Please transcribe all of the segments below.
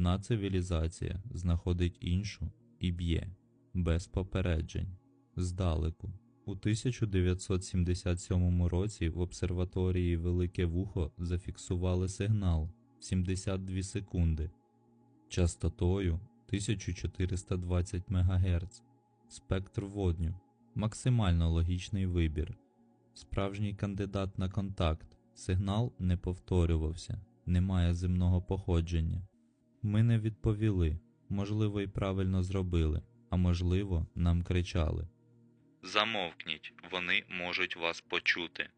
одна цивілізація знаходить іншу і б'є, без попереджень, здалеку. У 1977 році в обсерваторії Велике Вухо зафіксували сигнал 72 секунди. Частотою 1420 МГц, спектр водню, максимально логічний вибір, справжній кандидат на контакт, сигнал не повторювався, немає земного походження. Ми не відповіли, можливо, і правильно зробили, а можливо, нам кричали. Замовкніть, вони можуть вас почути.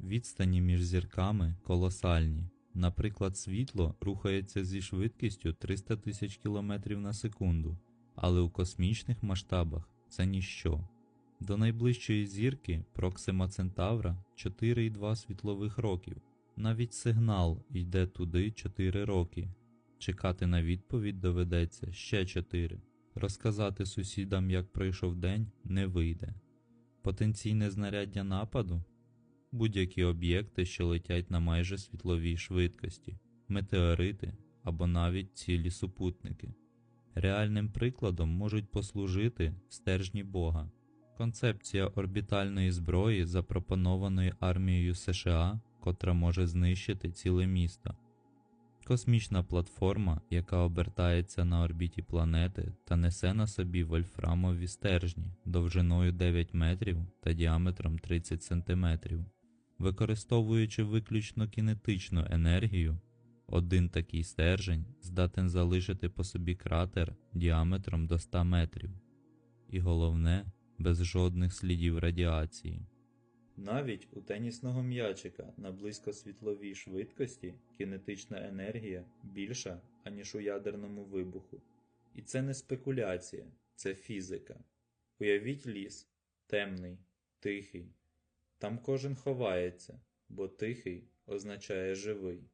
Відстані між зірками колосальні. Наприклад, світло рухається зі швидкістю 300 тисяч км на секунду, але у космічних масштабах це ніщо. До найближчої зірки Проксима Центавра 4,2 світлових років. Навіть сигнал йде туди 4 роки. Чекати на відповідь доведеться ще 4. Розказати сусідам, як пройшов день, не вийде. Потенційне знаряддя нападу будь-які об'єкти, що летять на майже світловій швидкості, метеорити або навіть цілі супутники. Реальним прикладом можуть послужити стержні Бога. Концепція орбітальної зброї, запропонованої армією США, котра може знищити ціле місто. Космічна платформа, яка обертається на орбіті планети та несе на собі вольфрамові стержні довжиною 9 метрів та діаметром 30 сантиметрів. Використовуючи виключно кінетичну енергію, один такий стержень здатен залишити по собі кратер діаметром до 100 метрів, і головне, без жодних слідів радіації. Навіть у тенісного м'ячика на близькосвітловій швидкості кінетична енергія більша, аніж у ядерному вибуху. І це не спекуляція, це фізика. Уявіть ліс темний, тихий. Там кожен ховається, бо тихий означає живий.